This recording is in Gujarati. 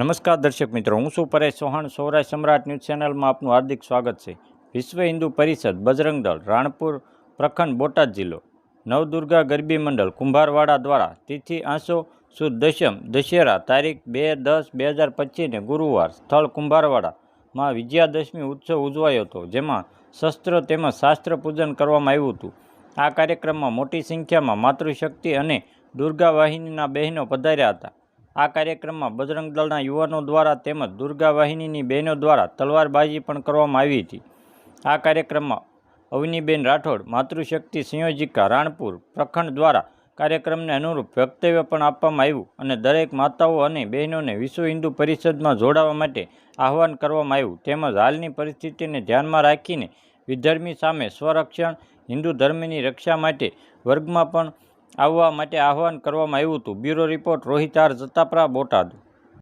નમસ્કાર દર્શક મિત્રો, હું શું પરેશ ચૌહાણ. સૌરાષ્ટ્ર સમ્રાટ ન્યૂઝ ચેનલમાં આપનું હાર્દિક સ્વાગત છે. વિશ્વ હિન્દુ પરિષદ, બજરંગ દળ, રાણપુર પ્રખંડ, બોટાદ જિલ્લો, નવદુર્ગા ગરબી મંડળ, કુંભારવાડા દ્વારા તિથિ આંસો સુદ દશમ, દશેરા તારીખ બે દસ બે હજાર પચીસને ગુરુવાર સ્થળ કુંભારવાડામાં વિજયાદશમી ઉત્સવ ઉજવાયો હતો, જેમાં શસ્ત્ર તેમજ શાસ્ત્ર પૂજન કરવામાં આવ્યું હતું. આ કાર્યક્રમમાં મોટી સંખ્યામાં માતૃશક્તિ અને દુર્ગા વાહિનીના બહેનો પધાર્યા હતા. આ કાર્યક્રમમાં બજરંગ દળના યુવાનો દ્વારા તેમજ દુર્ગા વાહિનીની બહેનો દ્વારા તલવારબાજી પણ કરવામાં આવી હતી. આ કાર્યક્રમમાં અવનીબેન રાઠોડ, માતૃશક્તિ સંયોજિકા રાણપુર પ્રખંડ દ્વારા કાર્યક્રમને અનુરૂપ વક્તવ્ય પણ આપવામાં આવ્યું અને દરેક માતાઓ અને બહેનોને વિશ્વ હિન્દુ પરિષદમાં જોડાવા માટે આહવાન કરવામાં આવ્યું. તેમજ હાલની પરિસ્થિતિને ધ્યાનમાં રાખીને વિધર્મી સામે સ્વરક્ષણ, હિન્દુ ધર્મની રક્ષા માટે વર્ગમાં પણ આવવા માટે આહવાન કરવામાં આવ્યું હતું. Bureau report Rohit R Jatapara Botad.